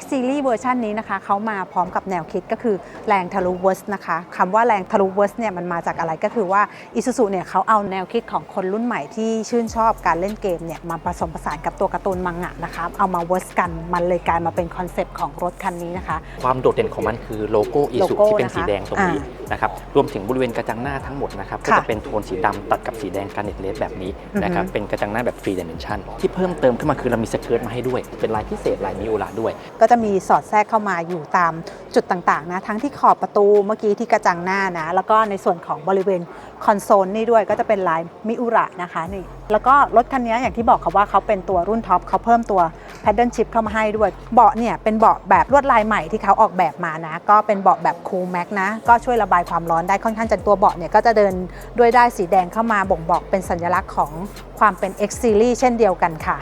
X Series เวอร์ชันนี้นะคะเขามาพร้อมกับแนวคิดก็คือแรงทะลุเวิร์สนะคะคำว่าแรงทะลุเวิร์สเนี่ยมันมาจากอะไรก็คือว่า Isuzu เนี่ยเขาเอาแนวคิดของคนรุ่นใหม่ที่ชื่นชอบการเล่นเกมเนี่ยมาผสมผสานกับตัวการ์ตูนมังงะนะคะเอามาเวิร์สกันมันเลยกลายมาเป็นคอนเซปต์ของรถคันนี้นะคะ ความโดดเด่นของมันคือโลโก้อีสุโลโก้ที่เป็นนะคะสีแดงตรงนี้นะครับรวมถึงบริเวณกระจังหน้าทั้งหมดนะครับก็ค่ะจะเป็นโทนสีดำตัดกับสีแดงการเน็ตเลสแบบนี้อือฮึนะครับเป็นกระจังหน้าแบบฟรีดิเมนชันที่เพิ่มเติมขึ้นมาคือเรามีสเกิร์ตมาให้ด้วย เป็นลายพิเศษลายมิโอลาด้วยก็จะมีสอดแทรกเข้ามาอยู่ตามจุดต่างๆนะทั้งที่ขอบประตูเมื่อกี้ที่กระจังหน้านะแล้วก็ในส่วนของบริเวณคอนโซลนี่ด้วยก็จะเป็นลายมิอุระนะคะนี่แล้วก็รถคันนี้อย่างที่บอกค่ะว่าเขาเป็นตัวรุ่นท็อปเขาเพิ่มตัว Paddle Shift เข้ามาให้ด้วย เบาะเนี่ยเป็นเบาะแบบลวดลายใหม่ที่เขาออกแบบมานะ ก็เป็นเบาะแบบ Cool Max นะ ก็ช่วยระบายความร้อนได้ค่อนข้างจะตัวเบาะเนี่ยก็จะเดินด้วยได้สีแดงเข้ามาบ่งบอกเป็นสัญลักษณ์ของความเป็น X Series เช่นเดียวกันค่ะ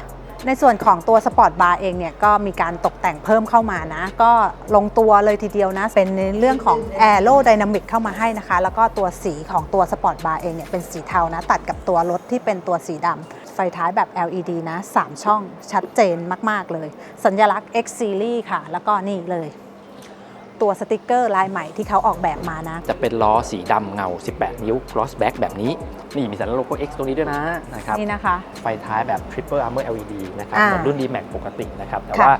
ในส่วนของตัวสปอร์ตบาร์เองเนี่ยก็มีการตกแต่งเพิ่มเข้ามานะ ก็ลงตัวเลยทีเดียวนะ เป็นในเรื่องของแอโรไดนามิกเข้ามาให้นะคะ แล้วก็ตัวสีของตัวสปอร์ตบาร์เองเนี่ยเป็นสีเทานะ ตัดกับตัวรถที่เป็นตัวสีดำไฟท้ายแบบ LED นะ 3 ช่องชัดเจนมาก ๆ เลย สัญลักษณ์ X Series ค่ะ แล้วก็นี่เลย ตัวสติกเกอร์ลายใหม่ที่เขาออกแบบมานะ จะเป็นล้อสีดำเงา 18 นิ้ว crossback แบบนี้ นี่มีสัญลักษณ์โลโก้ X ตรงนี้ด้วยนะนะครับนี่นะคะ ไฟท้ายแบบ triple armor LED นะครับอ่าเหมือนรุ่น D-Max ปกตินะครับ แต่ค่ะว่า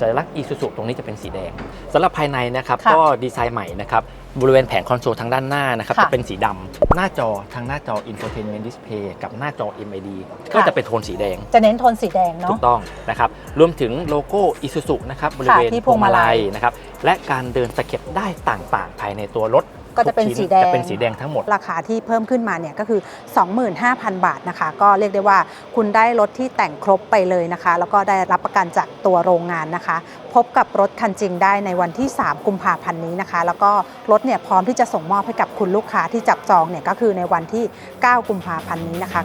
สัญลักษณ์ Isuzu ตรงนี้จะเป็นสีแดงสำหรับภายในนะครับค่ะก็ดีไซน์ใหม่นะครับบริเวณแผงคอนโซลทางด้านหน้านะครับค่ะจะเป็นสีดำหน้าจอทางหน้าจอ infotainment display กับหน้าจอ MID ก็จะเป็นโทนสีแดง จะเน้นโทนสีแดงถูเนาะ กต้องนะครับ รวมถึงโลโก้ Isuzu นะครับบริเวณที่พวงมาลัยก็ จะเป็นทุชิ้สีแดงจะเป็นสีแดงทั้งหมด ราคาที่เพิ่มขึ้นมาเนี่ยก็คือ 25,000 บาทนะคะ ก็เรียกได้ว่าคุณได้รถที่แต่งครบไปเลยนะคะ แล้วก็ได้รับประกันจากตัวโรงงานนะคะ พบกับรถคันจริงได้ในวันที่ 3 กุมภาพันธ์นี้นะคะ แล้วก็รถเนี่ยพร้อมที่จะส่งมอบให้กับคุณลูกค้าที่จับจองเนี่ยก็คือในวันที่ 9 กุมภาพันธ์นี้นะคะ